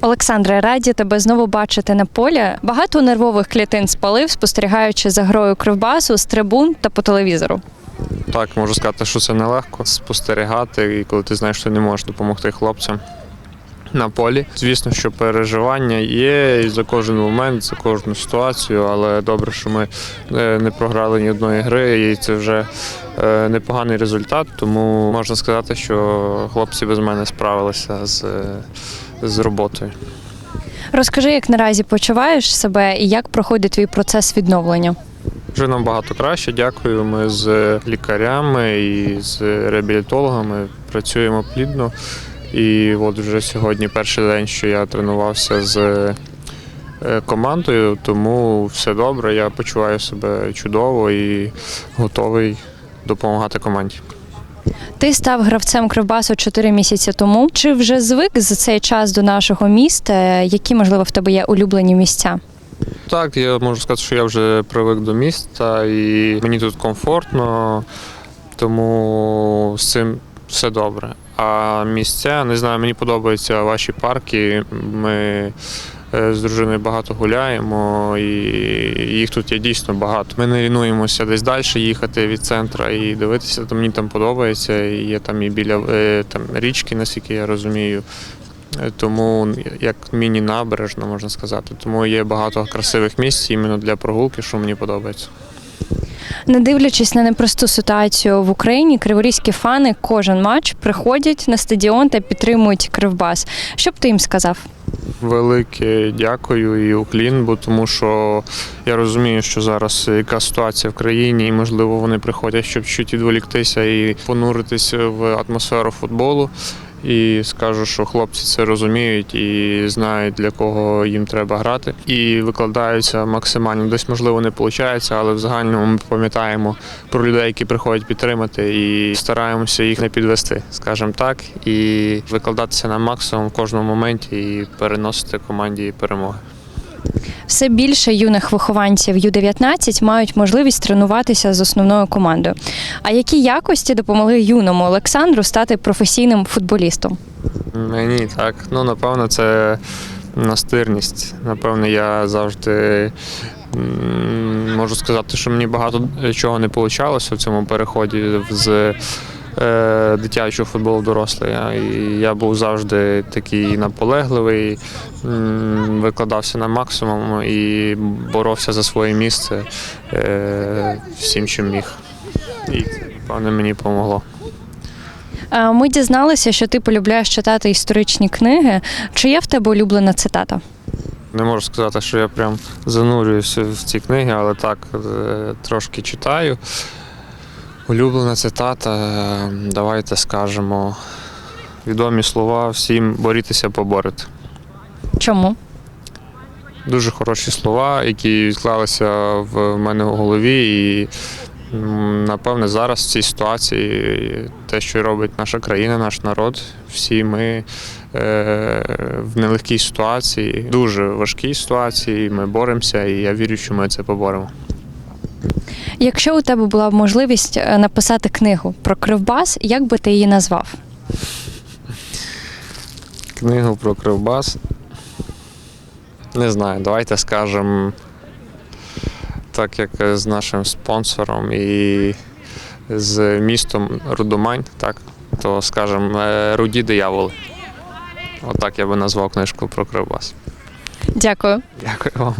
Олександре, раді тебе знову бачити на полі. Багато нервових клітин спалив, спостерігаючи за грою кривбасу з трибун та по телевізору. Так, можу сказати, що це нелегко спостерігати, і коли ти знаєш, що не можеш допомогти хлопцям на полі. Звісно, що переживання є і за кожен момент, за кожну ситуацію, але добре, що ми е, не програли ні одної гри, і це вже е, непоганий результат. Тому можна сказати, що хлопці без мене справилися з, е, з роботою. Розкажи, як наразі почуваєш себе і як проходить твій процес відновлення? Вже набагато краще. Дякую. Ми з лікарями і з реабілітологами працюємо плідно. І от вже сьогодні перший день, що я тренувався з е, командою, тому все добре. Я почуваю себе чудово і готовий допомагати команді. Ти став гравцем кривбасу 4 місяці тому. Чи вже звик за цей час до нашого міста? Які, можливо, в тебе є улюблені місця? Так, я можу сказати, що я вже привик до міста і мені тут комфортно, тому з цим все добре. А місця, не знаю, мені подобаються ваші парки. Ми з дружиною багато гуляємо, і їх тут є дійсно багато. Ми не лінуємося десь далі їхати від центру і дивитися, то мені там подобається. І є там і біля е, там, річки, наскільки я розумію. Е, Тому як міні-набережна, можна сказати. Тому є багато красивих місць іменно для прогулки, що мені подобається. Не дивлячись на непросту ситуацію в Україні, криворізькі фани кожен матч приходять на стадіон та підтримують кривбас. Що б ти їм сказав? Велике дякую і уклін, бо тому що я розумію, що зараз яка ситуація в країні, і можливо вони приходять, щоб чуть відволіктися і понуритися в атмосферу футболу. І скажу, що хлопці це розуміють і знають для кого їм треба грати. І викладаються максимально. Десь можливо не виходить, але в загальному ми пам'ятаємо про людей, які приходять підтримати, і стараємося їх не підвести, скажімо так, і викладатися на максимум в кожному моменті і переносити команді перемоги. Все більше юних вихованців Ю-19 мають можливість тренуватися з основною командою. А які якості допомогли юному Олександру стати професійним футболістом? Мені так. Ну, напевно, це настирність. Напевно, я завжди можу сказати, що мені багато чого не вийшло в цьому переході з дитячого футболу дорослий. І я був завжди такий наполегливий, викладався на максимум і боровся за своє місце е, всім, чим міг. І це, напевно, мені допомогло. Е, Ми дізналися, що ти полюбляєш читати історичні книги. Чи є в тебе улюблена цитата? Не можу сказати, що я прям занурююся в ці книги, але так е, трошки читаю. Улюблена цитата, е, давайте скажемо. Відомі слова всім борітеся, поборете. Чому? Дуже хороші слова, які відклалися в мене в голові. І напевне зараз в цій ситуації те, що робить наша країна, наш народ, всі ми е, в нелегкій ситуації, дуже важкій ситуації. Ми боремося, і я вірю, що ми це поборемо. Якщо у тебе була б можливість е, написати книгу про кривбас, як би ти її назвав? Книгу про Кривбас. Не знаю, давайте скажемо, так як з нашим спонсором і з містом Рудомань, так, то скажемо е, Руді дияволи. Отак я би назвав книжку про Кривбас. Дякую. Дякую вам.